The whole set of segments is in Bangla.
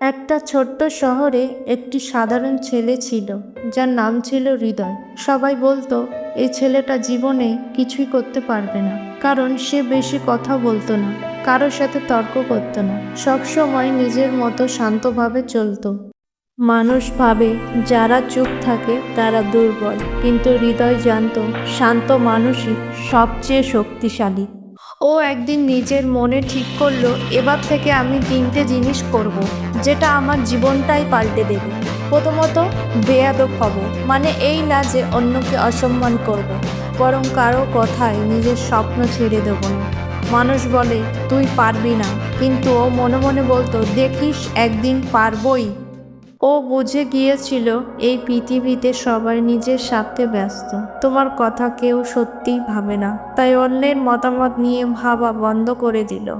একটা ছোট্ট শহরে একটি সাধারণ ছেলে ছিল, যার নাম ছিল হৃদয়। সবাই বলতো এই ছেলেটা জীবনে কিছুই করতে পারবে না, কারণ সে বেশি কথা বলতো না, কারোর সাথে তর্ক করতো না সবসময় নিজের মতো শান্তভাবে চলতো। মানুষ ভাবে, যারা চুপ থাকে তারা দুর্বল, কিন্তু হৃদয় জানতো, শান্ত মানুষই সবচেয়ে শক্তিশালী। ও একদিন নিজের মনে ঠিক করল, এবার থেকে আমি তিনটে জিনিস করব। যেটা আমার জীবনটাই পাল্টে দেবে প্রথমত, বেয়াদব হব মানে এই না যে অন্যকে অসম্মান করব। বরং কারও কথায় নিজের স্বপ্ন ছেড়ে দেব না মানুষ বলে, তুই পারবি না কিন্তু ও মনে মনে বলতো, দেখিস, একদিন পারবই ও বুঝে গিয়েছিল, এই পৃথিবীতে সবাই নিজের স্বার্থে ব্যস্ত। তোমার কথা কেউ সত্যিই ভাবে না, তাই অন্যের মতামত নিয়ে ভাবা বন্ধ করে দিল।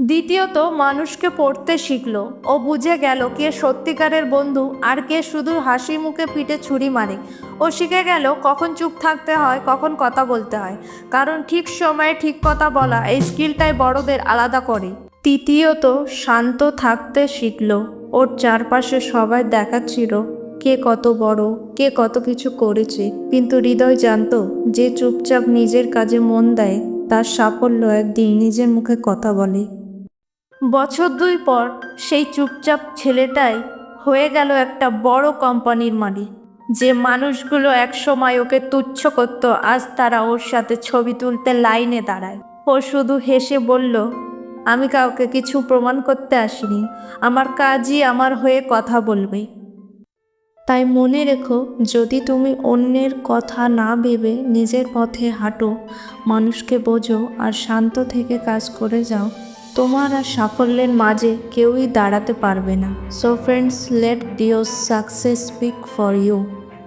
দ্বিতীয়ত, মানুষকে পড়তে শিখলো। ও বুঝে গেল কে সত্যিকারের বন্ধু আর কে শুধু হাসি মুখে পিঠে ছুরি মারে। ও শিখে গেল কখন চুপ থাকতে হয়, কখন কথা বলতে হয়। কারণ ঠিক সময়ে ঠিক কথা বলা এই স্কিলটাই বড়দের আলাদা করে। তৃতীয়ত, শান্ত থাকতে শিখলো। ওর চারপাশে সবাই দেখাচ্ছিল, কে কত বড়, কে কত কিছু করেছে। কিন্তু হৃদয় জানতো, যে চুপচাপ নিজের কাজে মন দেয়, তার সাফল্য একদিন নিজের মুখে কথা বলে। বছর দুই পর সেই চুপচাপ ছেলেটাই হয়ে গেল একটা বড় কোম্পানির মালিক। যে মানুষগুলো একসময় ওকে তুচ্ছ করতো, আজ তারা ওর সাথে ছবি তুলতে লাইনে দাঁড়ায়। ও শুধু হেসে বলল আমি কাউকে কিছু প্রমাণ করতে আসিনি। আমার কাজই আমার হয়ে কথা বলবে। তাই মনে রেখো, যদি তুমি অন্যের কথা না ভেবে নিজের পথে হাঁটো, মানুষকে বোঝো আর শান্ত থেকে কাজ করে যাও, তোমার আর সাফল্যের মাঝে কেউই দাঁড়াতে পারবে না। So friends let your success speak for you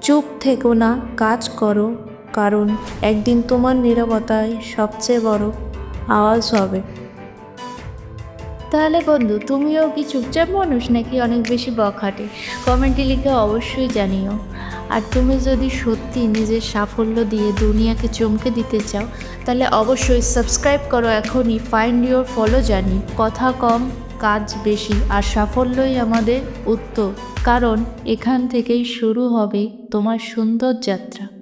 চুপ থেকো না, কাজ করো, কারণ একদিন তোমার নিরবতাই সবচেয়ে বড় আওয়াজ হবে। তাহলে বন্ধু, তুমিও কি চুপচাপ মানুষ নাকি অনেক বেশি বখাটে? কমেন্টে লিখে অবশ্যই জানিও। আর তুমি যদি সত্যি নিজের সাফল্য দিয়ে দুনিয়াকে চমকে দিতে চাও, তাহলে অবশ্যই সাবস্ক্রাইব করো এখনই ফাইন্ড ইউর ফলো জানি। কথা কম, কাজ বেশি, আর সাফল্যই আমাদের উত্তর। কারণ এখান থেকেই শুরু হবে তোমার সুন্দর যাত্রা।